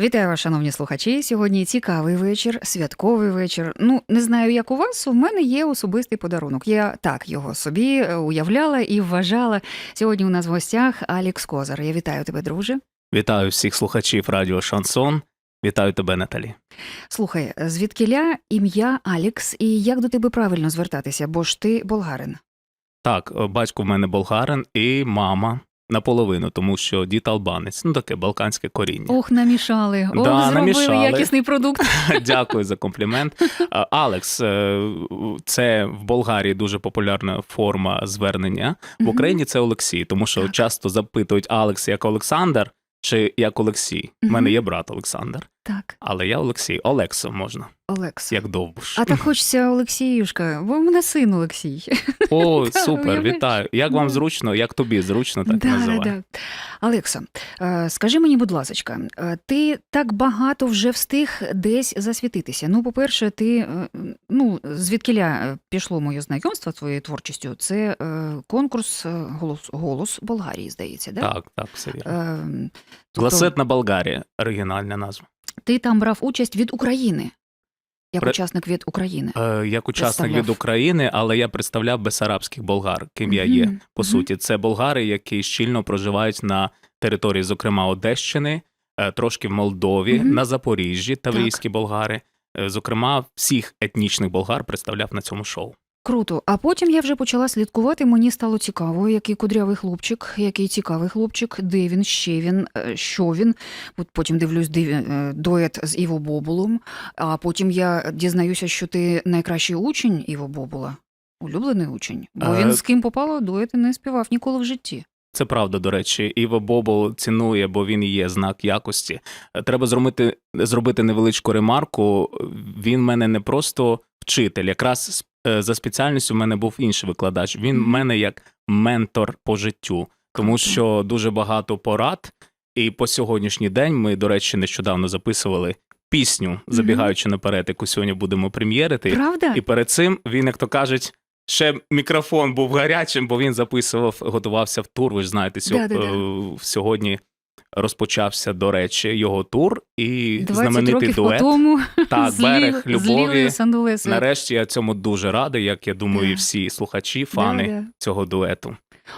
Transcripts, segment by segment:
Вітаю вас, шановні слухачі. Сьогодні цікавий вечір, святковий вечір. Ну, не знаю, як у вас. У мене є особистий подарунок. Я так його собі е, уявляла і вважала. Сьогодні у нас в гостях Алікс Козар. Я вітаю тебе, друже. Вітаю всіх слухачів радіо Шансон. Вітаю тебе, Наталі. Слухай, звідкиля ім'я Алікс, і як до тебе правильно звертатися, бо ж ти болгарин. Так, е, батько в мене болгарин і мама наполовину, тому що дід албанець. Ну таке балканське коріння. Ох, намішали. Ох, Да, зробили намішали. якісний продукт. Дякую за комплімент. Алекс, е, це в Болгарії дуже популярна форма звернення. В Україні це Олексій, тому що часто запитують Алекс як Олександр чи як Олексій. У мене є брат Олександр, Так, але я Олексій. Олексо можна, Олекс. як довбуш. А так хочеться Олексіюшка, бо в мене син Олексій. О, супер, вітаю. Як вам зручно, як тобі зручно, так да, називай. да, да. Олекса, е, скажи мені, будь ласка, е, ти так багато вже встиг десь засвітитися. Ну, по-перше, ти е, ну, звідкиля пішло моє знайомство з твоєю творчістю? Це конкурс голос, голос Болгарії, здається, да? Так, так, все вірно. Е, тобто Гласетна Болгарія, оригінальна назва. Ти там брав участь від України, як При- учасник від України. Е, як учасник від України, але я представляв безарабських болгар, ким я є. Мгм, По мгм. суті, це болгари, які щільно проживають на території, зокрема, Одещини, е, трошки в Молдові, Мгм. на Запоріжжі, таврійські болгари. Е, Зокрема, всіх етнічних болгар представляв на цьому шоу. Круто. А потім я вже почала слідкувати. Мені стало цікаво, який кудрявий хлопчик, який цікавий хлопчик, де він, ще він, е, що він. От потім дивлюсь див... е, дует з Іво Бобулом. А потім я дізнаюся, що ти найкращий учень Іво Бобула. Улюблений учень. Бо він Е, з ким попало, дуети не співав ніколи в житті. Це правда, до речі, Іво Бобол цінує, бо він є знак якості. Треба зробити, зробити невеличку ремарку. Він мене не просто вчитель, якраз за спеціальністю в мене був інший викладач. Він в мене як ментор по життю, тому що дуже багато порад. І по сьогоднішній день ми, до речі, нещодавно записували пісню, забігаючи наперед, яку сьогодні будемо прем'єрити. Правда? І перед цим він, як то кажуть, ще мікрофон був гарячим, бо він записував, готувався в тур. Ви ж знаєте, е, сьогодні розпочався, до речі, його тур і 20 знаменитий років дует. тому Так, з, берег Лів- з любові. Сандулесою. Нарешті я цьому дуже радий, як я думаю, і всі слухачі, фани Да-да. цього дуету.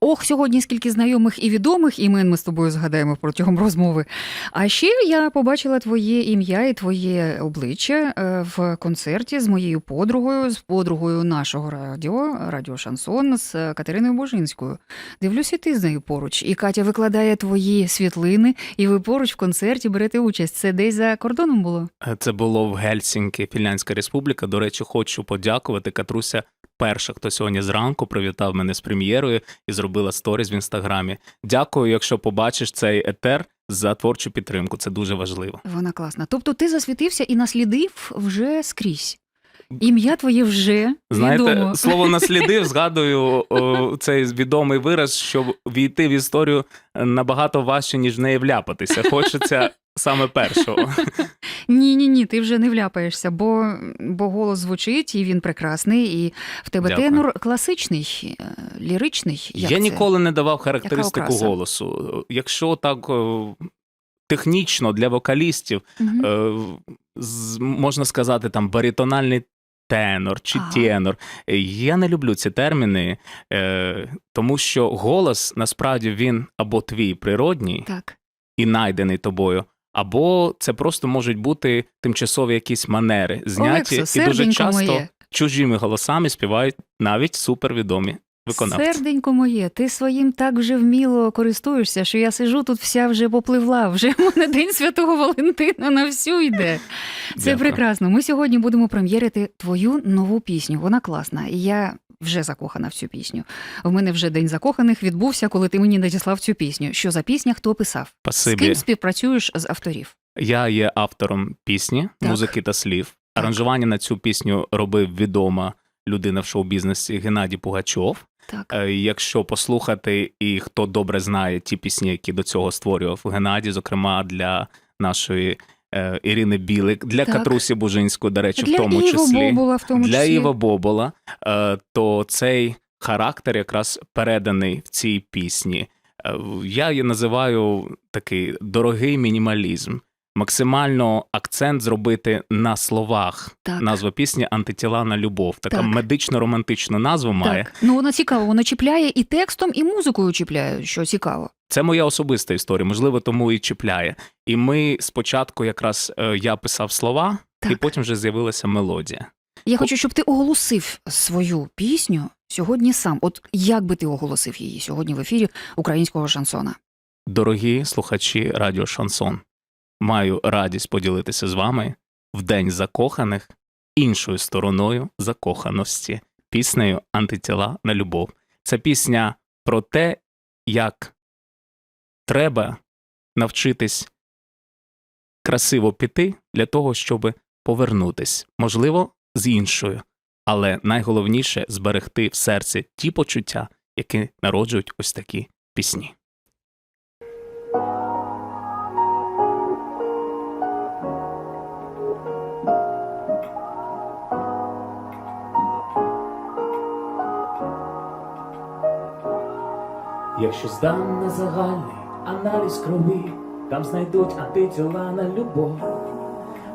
Ох, сьогодні скільки знайомих і відомих імен ми з тобою згадаємо протягом розмови. А ще я побачила твоє ім'я і твоє обличчя е, в концерті з моєю подругою, з подругою нашого радіо, радіо Шансон з Катериною Божинською. Дивлюся, ти з нею поруч. І Катя викладає твої світлини, і ви поруч в концерті берете участь. Це десь за кордоном було? Е, Це було в Гельсінкі, Фінляндська Республіка. До речі, хочу подякувати. Катруся перша, хто сьогодні зранку привітав мене з прем'єрою і зробила сторіз в інстаграмі. Дякую, якщо побачиш цей етер за творчу підтримку. Це дуже важливо. Вона класна. Тобто ти засвітився і наслідив вже скрізь. Ім'я твоє вже Знаєте, відомо. слово наслідив, згадую о, цей відомий вираз, що війти в історію набагато важче, ніж в неї вляпатися. Хочеться саме першого. Ні, ні, ні, ти вже не вляпаєшся, бо, бо голос звучить, і він прекрасний, і в тебе Дякую. тенор класичний, е, ліричний. Як Я це? ніколи не давав характеристику голосу. Якщо так е, технічно для вокалістів, е, можна сказати, там баритональний тенор чи Ага. тенор. Я не люблю ці терміни, е, тому що голос насправді він або твій природній Так. і найдений тобою. Або це просто можуть бути тимчасові якісь манери, зняті Олексо, і дуже часто моє. чужими голосами співають навіть супервідомі виконавці. Серденько моє, ти своїм так вже вміло користуєшся, що я сиджу тут вся вже попливла. Вже мене День Святого Валентина на всю йде. Це Дякую. прекрасно. Ми сьогодні будемо прем'єрити твою нову пісню. Вона класна. І я вже закохана в цю пісню. В мене вже день закоханих відбувся, коли ти мені надіслав цю пісню. Що за пісня, хто писав? З ким співпрацюєш з авторів? Я є автором пісні, Так. музики та слів. Так. Аранжування на цю пісню робив відома людина в шоу-бізнесі Геннадій Пугачов. Так. Е, Якщо послухати, і хто добре знає ті пісні, які до цього створював Геннадій, зокрема для нашої Ірини Білик, для Так. Катрусі Бужинської, до речі, Для в тому Іво числі Бобула в тому для числі. Іва Бобола, е, то цей характер якраз переданий в цій пісні. Е, Я її називаю такий дорогий мінімалізм. Максимально акцент зробити на словах. Так. Назва пісні Антитіла на любов. Така Так. медично-романтичну назву має. Ну вона цікаво, вона чіпляє і текстом, і музикою чіпляє, що цікаво. Це моя особиста історія, можливо, тому і чіпляє. І ми спочатку, якраз е, я писав слова, і потім вже з'явилася мелодія. Я хочу, щоб ти оголосив свою пісню сьогодні сам. От як би ти оголосив її сьогодні в ефірі українського шансона? Дорогі слухачі Радіо Шансон, маю радість поділитися з вами в День закоханих іншою стороною закоханості, піснею Антитіла на любов. Це пісня про те, як треба навчитись красиво піти для того, щоб повернутись, можливо, з іншою, але найголовніше зберегти в серці ті почуття, які народжують ось такі пісні. Якщо здам на загальний аналіз крові, там знайдуть антитіла на любов.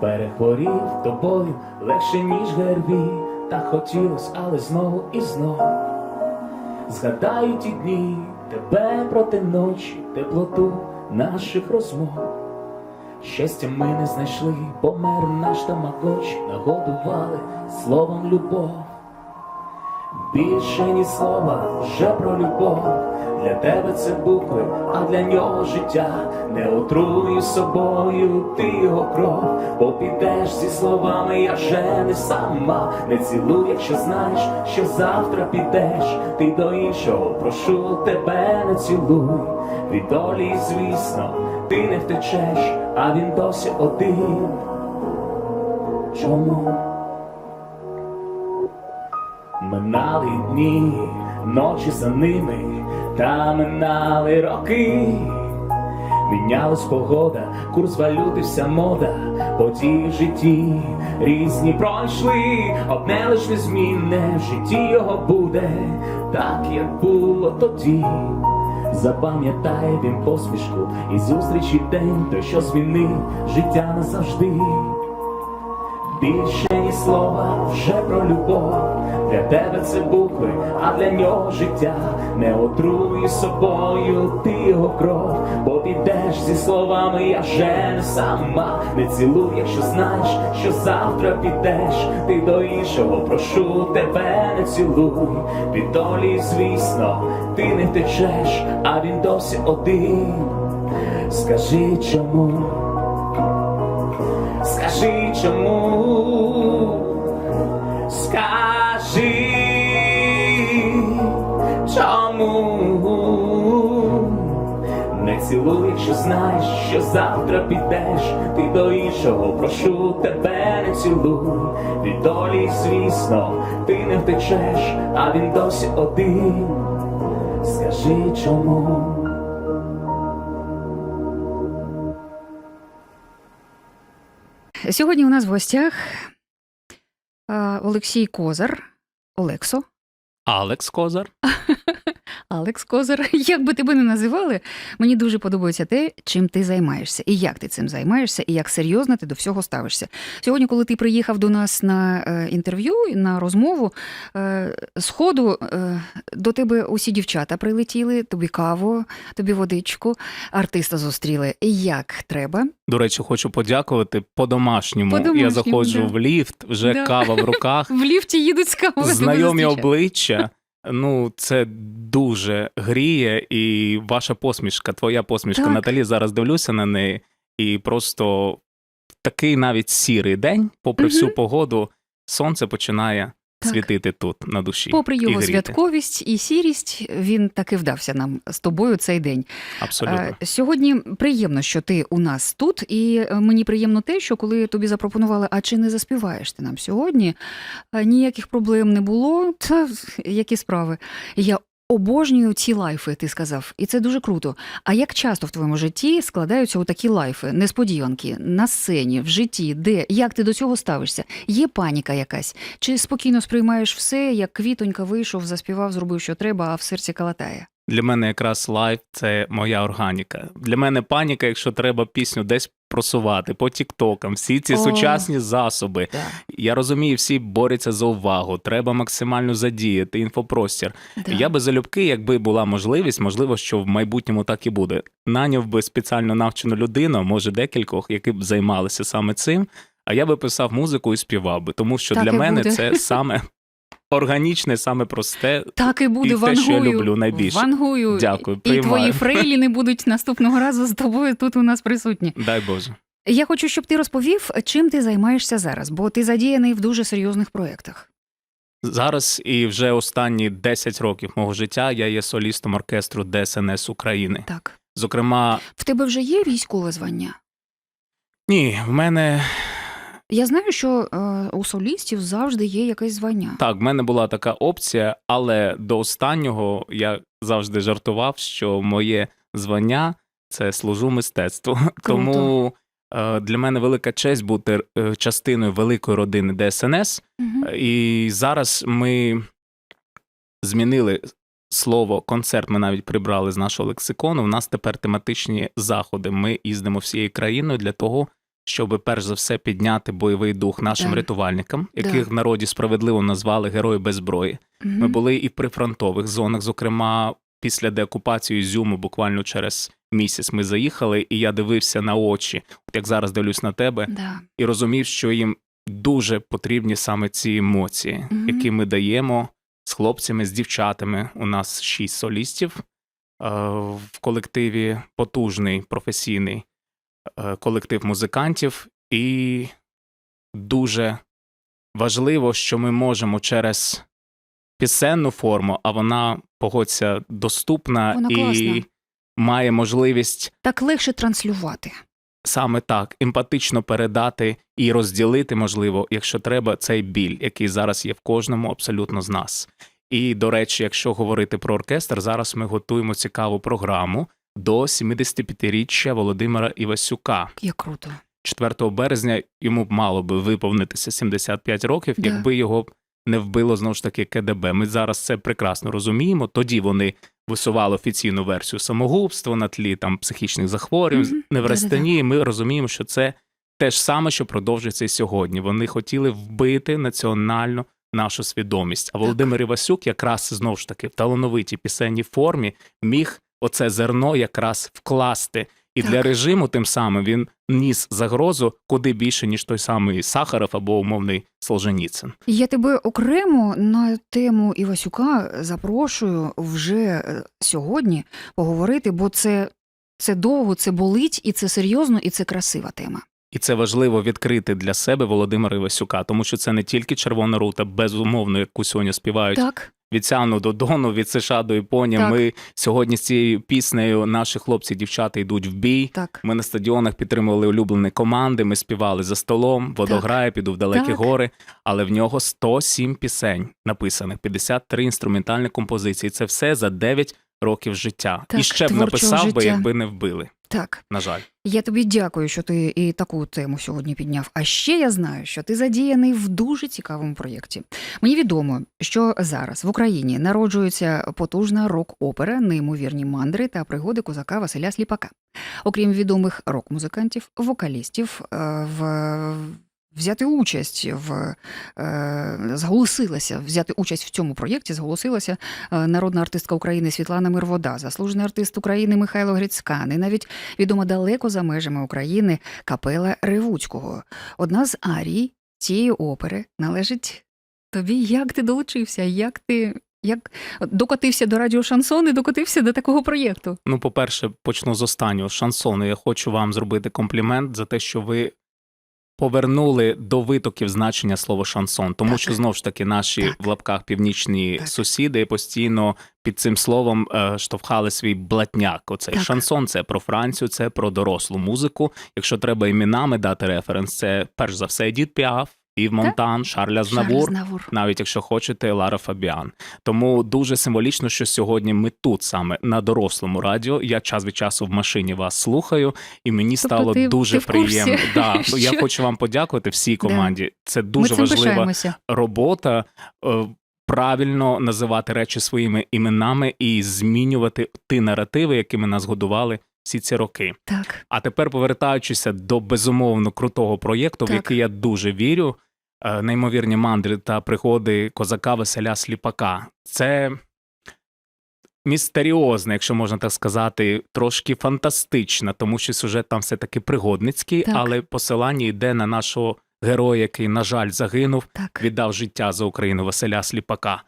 Перехворів тобою легше, ніж гербі, так хотілось, але знову і знову. Згадаю ті дні, тебе проти ночі, теплоту наших розмов. Щастя ми не знайшли, помер наш тамагоч, нагодували словом любов. Більше ні слова вже про любов. Для тебе це букви, а для нього життя. Не отруй собою ти його кров, бо підеш зі словами, я вже не сама. Не цілуй, якщо знаєш, що завтра підеш. Ти до іншого, прошу тебе, не цілуй. Від долі, звісно, ти не втечеш, а він досі один. Чому? Минали дні, ночі за ними, та минали роки. Мінялась погода, курс валюти, вся мода, події в житті різні пройшли, одне лиш незмінне в житті його буде, так як було тоді. Запам'ятає він посмішку і зустрічі день, той, що змінив життя назавжди. Більше ні слова вже про любов. Для тебе це букви, а для нього життя. Не отруй собою ти його кров, бо підеш зі словами, я вже не сама. Не цілуй, якщо знаєш, що завтра підеш. Ти до іншого, прошу тебе, не цілуй. Від долі, звісно, ти не втечеш, а він досі один. Скажи чому. Скажи чому, скажи чому не цілуй, якщо знаєш, що завтра підеш, ти до іншого, прошу тебе не цілуй. Від долі, звісно, ти не втечеш, а він досі один. Скажи чому. Сьогодні у нас в гостях Олексій Козар, Олексо, Алекс Козар. Алекс Козар. Як би тебе не називали, мені дуже подобається те, чим ти займаєшся, і як ти цим займаєшся, і як серйозно ти до всього ставишся. Сьогодні, коли ти приїхав до нас на е, інтерв'ю, на розмову, е, сходу е, до тебе усі дівчата прилетіли, тобі каву, тобі водичку, артиста зустріли. Як треба? До речі, хочу подякувати по-домашньому. По-домашньому, Я заходжу да. в ліфт, вже Да. кава в руках, В ліфті їдуть з кавою. знайомі обличчя. Ну, це дуже гріє, і ваша посмішка, твоя посмішка, Так. Наталі, зараз дивлюся на неї, і просто такий навіть сірий день, попри всю погоду, сонце починає. Світити тут на душі. Попри його і святковість і сірість, він таки вдався нам з тобою цей день. Абсолютно. Е, Сьогодні приємно, що ти у нас тут, і е, мені приємно те, що коли тобі запропонували, а чи не заспіваєш ти нам сьогодні, е, ніяких проблем не було. Та які справи? Я обожнюю ці лайфи, ти сказав, і це дуже круто. А як часто в твоєму житті складаються отакі лайфи, несподіванки на сцені, в житті, де як ти до цього ставишся? Є паніка якась? Чи спокійно сприймаєш все, як квітонька вийшов, заспівав, зробив, що треба, а в серці калатає? Для мене якраз лайв це моя органіка. Для мене паніка, якщо треба пісню десь просувати по тіктокам, всі ці О. сучасні засоби. Да, Я розумію, всі борються за увагу. Треба максимально задіяти інфопростір. да. Я би залюбки, якби була можливість, можливо, що в майбутньому так і буде. Наняв би спеціально навчену людину, може декількох, які б займалися саме цим. А я би писав музику і співав би, тому що Так для мене буде. це саме органічне, саме просте. Так і буде І те, що я вангую. люблю найбільше. Вангую. Дякую, І приймаю. твої фрейліни будуть наступного разу з тобою тут у нас присутні. Дай Боже. Я хочу, щоб ти розповів, чим ти займаєшся зараз, бо ти задіяний в дуже серйозних проєктах. Зараз і вже останні 10 років мого життя я є солістом оркестру ДСНС України. Так. Зокрема, В тебе вже є військове звання? ні, в мене Я знаю, що е, у солістів завжди є якесь звання. Так, в мене була така опція, але до останнього я завжди жартував, що моє звання це служу мистецтву. Тому е, для мене велика честь бути е, частиною великої родини ДСНС. Мгм. І зараз ми змінили слово концерт. Ми навіть прибрали з нашого лексикону. У нас тепер тематичні заходи. Ми їздимо всією країною для того, щоб перш за все підняти бойовий дух нашим Так. рятувальникам, Да. яких в народі справедливо назвали герої без зброї. Мгм. Ми були і в прифронтових зонах, зокрема. Після деокупації Ізюму буквально через місяць ми заїхали, і я дивився на очі, от як зараз дивлюсь на тебе, Да. і розумів, що їм дуже потрібні саме ці емоції, Мгм. які ми даємо з хлопцями, з дівчатами. У нас шість солістів е, в колективі, потужний професійний колектив музикантів, і дуже важливо, що ми можемо через пісенну форму, а вона погодься доступна Вона і класна. має можливість Так легше транслювати. саме так емпатично передати і розділити, можливо, якщо треба, цей біль, який зараз є в кожному абсолютно з нас. І до речі, якщо говорити про оркестр, зараз ми готуємо цікаву програму до 75-річчя Володимира Івасюка. Як круто. 4 березня йому мало би виповнитися 75 років, Да. якби його не вбило знову ж таки КДБ. Ми зараз це прекрасно розуміємо. Тоді вони висували офіційну версію самогубства на тлі там психічних захворювань, Мгм. неврастенії. Ми розуміємо, що це те ж саме, що продовжується і сьогодні. Вони хотіли вбити національну нашу свідомість. А Володимир Івасюк, якраз знову ж таки в талановитій пісенній формі, міг оце зерно якраз вкласти. І Так. для режиму тим самим він ніс загрозу куди більше, ніж той самий Сахаров або умовний Солженіцин. Я тебе окремо на тему Івасюка запрошую вже е, сьогодні поговорити, бо це, це довго, це болить, і це серйозно, і це красива тема. І це важливо відкрити для себе Володимира Івасюка, тому що це не тільки червона рута, безумовно, яку сьогодні співають Так, від Сяну до Дону, від США до Японії. Так. Ми сьогодні з цією піснею наші хлопці, дівчата йдуть в бій. так. Ми на стадіонах підтримували улюблені команди. Ми співали за столом, водограє, піду в далекі Так. гори. Але в нього 107 пісень написаних, 53 інструментальні композиції. Це все за 9 років життя. Так, і ще б написав би, життя. якби не вбили. Так, На жаль. я тобі дякую, що ти і таку тему сьогодні підняв. А ще я знаю, що ти задіяний в дуже цікавому проєкті. Мені відомо, що зараз в Україні народжується потужна рок-опера, неймовірні мандри та пригоди козака Василя Сліпака. Окрім відомих рок-музикантів, вокалістів, е, в взяти участь в е, зголосилася взяти участь в цьому проєкті. Зголосилася е, народна артистка України Світлана Мирвода, заслужений артист України Михайло Грицькан, і навіть відома далеко за межами України капела Ревуцького. Одна з арій цієї опери належить тобі. Як ти долучився? Як ти як докотився до радіо Шансон і докотився до такого проєкту? Ну, по-перше, почну з останнього шансону. Я хочу вам зробити комплімент за те, що ви повернули до витоків значення слова шансон, тому Так. що знову ж таки наші Так. в лапках північні Так. сусіди постійно під цим словом е, штовхали свій блатняк. Оцей Так. шансон це про Францію, це про дорослу музику. Якщо треба іменами дати референс, це перш за все Едіт Піаф, Ів Монтан, Шарля Азнавур. Шарль Знавур. навіть якщо хочете, Лара Фабіан. Тому дуже символічно, що сьогодні ми тут саме на дорослому радіо. Я час від часу в машині вас слухаю, і мені Тобто стало ти- дуже ти приємно. Да, я хочу вам подякувати всій команді. Це дуже важлива пишаємося. робота. Е, правильно називати речі своїми іменами і змінювати ті наративи, якими нас годували всі ці роки. Так. А тепер повертаючися до безумовно крутого проєкту, в який я дуже вірю, е, неймовірні мандри та пригоди козака Василя Сліпака. Це містеріозне, якщо можна так сказати, трошки фантастична, тому що сюжет там все-таки пригодницький, Так. але посилання йде на нашого героя, який, на жаль, загинув, Так. віддав життя за Україну Василя Сліпака.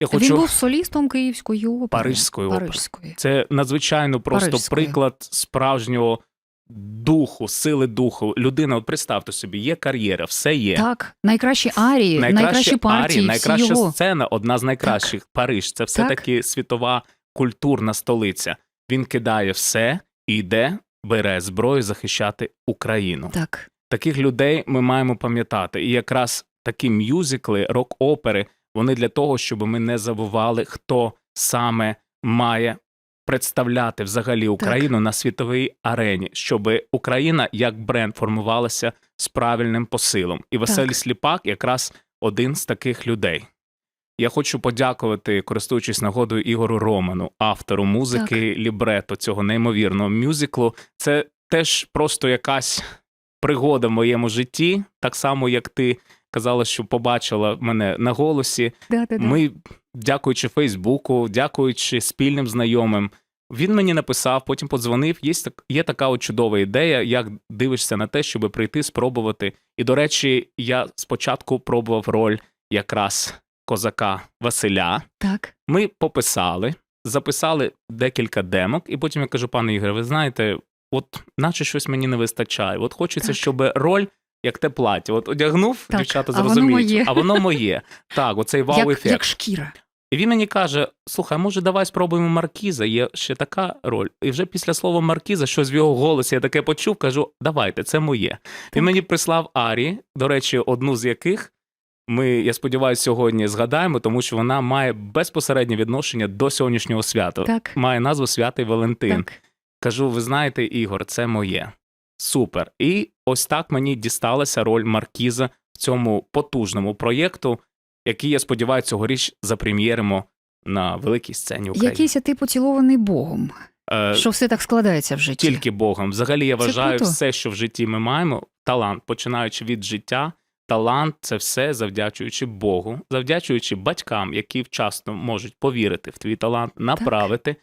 Я Він був солістом Київської опери. Паризької опери. Це надзвичайно просто Паризької. приклад справжнього духу, сили духу. Людина, от представте собі, є кар'єра, все є. Так, найкращі арії, найкращі, партії, арії, всі найкраща його. сцена, одна з найкращих. Париж. Це все таки світова культурна столиця. Він кидає все і йде, бере зброю захищати Україну. Так, Таких людей ми маємо пам'ятати. І якраз такі мюзикли, рок-опери, вони для того, щоб ми не забували, хто саме має представляти взагалі Україну на світовій арені, щоб Україна як бренд формувалася з правильним посилом. І Василь Так. Сліпак якраз один з таких людей. Я хочу подякувати, користуючись нагодою Ігору Роману, автору музики лібрето цього неймовірного мюзиклу. Це теж просто якась пригода в моєму житті, так само як ти казала, що побачила мене на голосі. да, да, да. Ми, дякуючи Фейсбуку, дякуючи спільним знайомим. Він мені написав, потім подзвонив. Є, є така от чудова ідея, як дивишся на те, щоб прийти, спробувати. І, до речі, я спочатку пробував роль якраз козака Василя. так. Ми пописали, записали декілька демок, і потім я кажу, пане Ігоре, ви знаєте, от наче щось мені не вистачає. От хочеться, Так. щоб роль. Як те плаття, от одягнув, Так, дівчата а воно зрозуміють, моє. а воно моє. Так, оцей як, вау-ефект. як шкіра. І він мені каже: слухай, може, давай спробуємо Маркіза, є ще така роль. І вже після слова Маркіза, щось в його голосі я таке почув, кажу: давайте, це моє. Так. Він мені прислав Арі, до речі, одну з яких ми, я сподіваюся, сьогодні згадаємо, тому що вона має безпосереднє відношення до сьогоднішнього свята. Так. Має назву Святий Валентин. Так. Кажу, ви знаєте, Ігор, це моє. Супер. І ось так мені дісталася роль Маркіза в цьому потужному проєкту, який, я сподіваюся, цьогоріч запрем'єримо на великій сцені України. Якийсь ти поцілований Богом, Е, що все так складається в житті. Тільки Богом. Взагалі, я Це вважаю, круто. все, що в житті ми маємо, талант, починаючи від життя. Талант це все завдячуючи Богу, завдячуючи батькам, які вчасно можуть повірити в твій талант, направити,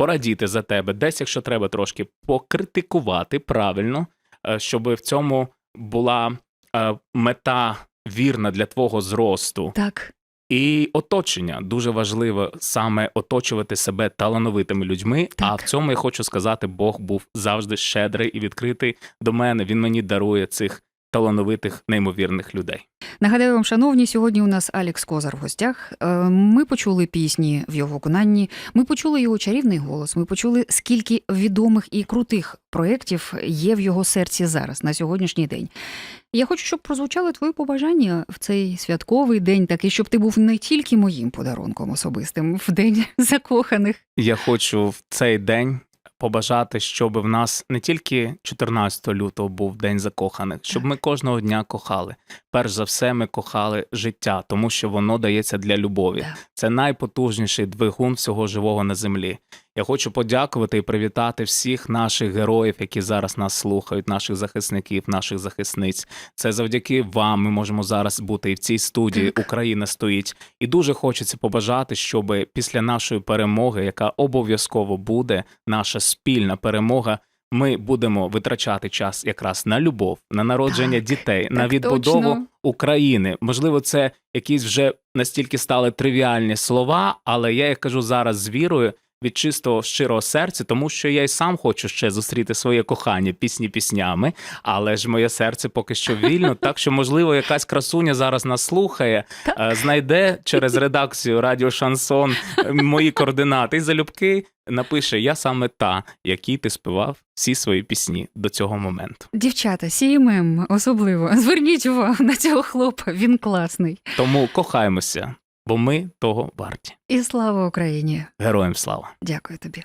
порадіти за тебе, десь, якщо треба, трошки покритикувати правильно, е, щоб в цьому була е, мета вірна для твого зросту. Так, І оточення дуже важливо саме оточувати себе талановитими людьми. А в цьому я хочу сказати, Бог був завжди щедрий і відкритий до мене. Він мені дарує цих талановитих, неймовірних людей. Нагадаю вам, шановні, сьогодні у нас Алікс Козар в гостях. Е, Ми почули пісні в його виконанні. Ми почули його чарівний голос. Ми почули, скільки відомих і крутих проєктів є в його серці зараз на сьогоднішній день. Я хочу, щоб прозвучали твої побажання в цей святковий день, такий, щоб ти був не тільки моїм подарунком особистим в день закоханих. Я хочу в цей день побажати, щоб в нас не тільки 14 лютого був день закоханих, щоб ми кожного дня кохали. Перш за все, ми кохали життя, тому що воно дається для любові. Це найпотужніший двигун всього живого на землі. Я хочу подякувати і привітати всіх наших героїв, які зараз нас слухають, наших захисників, наших захисниць. Це завдяки вам. Ми можемо зараз бути і в цій студії. Так. Україна стоїть. І дуже хочеться побажати, щоб після нашої перемоги, яка обов'язково буде, наша спільна перемога. Ми будемо витрачати час якраз на любов, на народження Так, дітей, на відбудову точно. України. Можливо, це якісь вже настільки стали тривіальні слова, але я їх кажу зараз з вірою від чистого щирого серця, тому що я й сам хочу ще зустріти своє кохання пісні піснями, але ж моє серце поки що вільно. Так що, можливо, якась красуня зараз нас слухає, е, знайде через редакцію Радіо Шансон мої координати і залюбки напише: Я саме та, якій ти співав всі свої пісні до цього моменту. Дівчата, сімем особливо. Зверніть увагу на цього хлопа. Він класний. Тому кохаємося, бо ми того варті. І слава Україні! Героям слава! Дякую тобі.